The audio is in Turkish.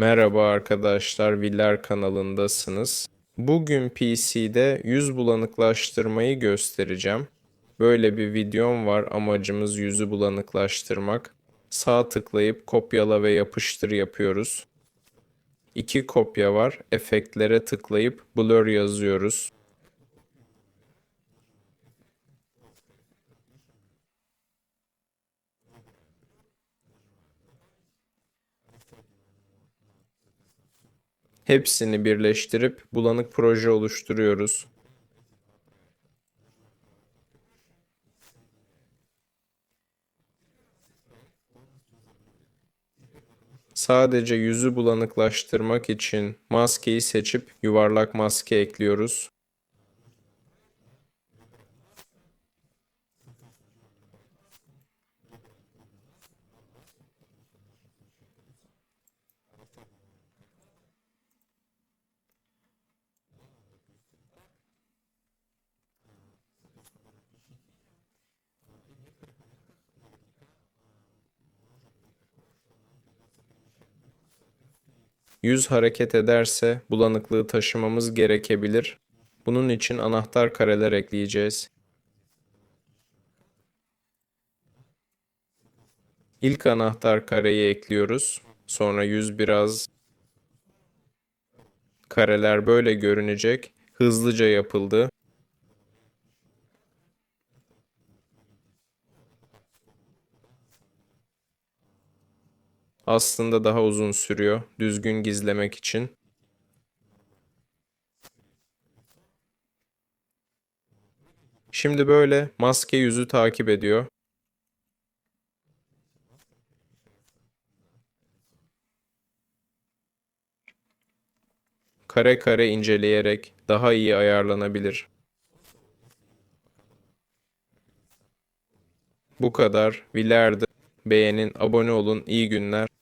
Merhaba arkadaşlar, Viller kanalındasınız. Bugün PC'de yüz bulanıklaştırmayı göstereceğim. Böyle bir videom var. Amacımız yüzü bulanıklaştırmak. Sağ tıklayıp kopyala ve yapıştır yapıyoruz. İki kopya var. Efektlere tıklayıp blur yazıyoruz. Hepsini birleştirip bulanık proje oluşturuyoruz. Sadece yüzü bulanıklaştırmak için maskeyi seçip yuvarlak maske ekliyoruz. Yüz hareket ederse bulanıklığı taşımamız gerekebilir. Bunun için anahtar kareler ekleyeceğiz. İlk anahtar kareyi ekliyoruz. Sonra yüz biraz kareler böyle görünecek. Hızlıca yapıldı. Aslında daha uzun sürüyor düzgün gizlemek için. Şimdi böyle maske yüzü takip ediyor. Kare kare inceleyerek daha iyi ayarlanabilir. Bu kadar. Viler'de beğenin, abone olun. İyi günler.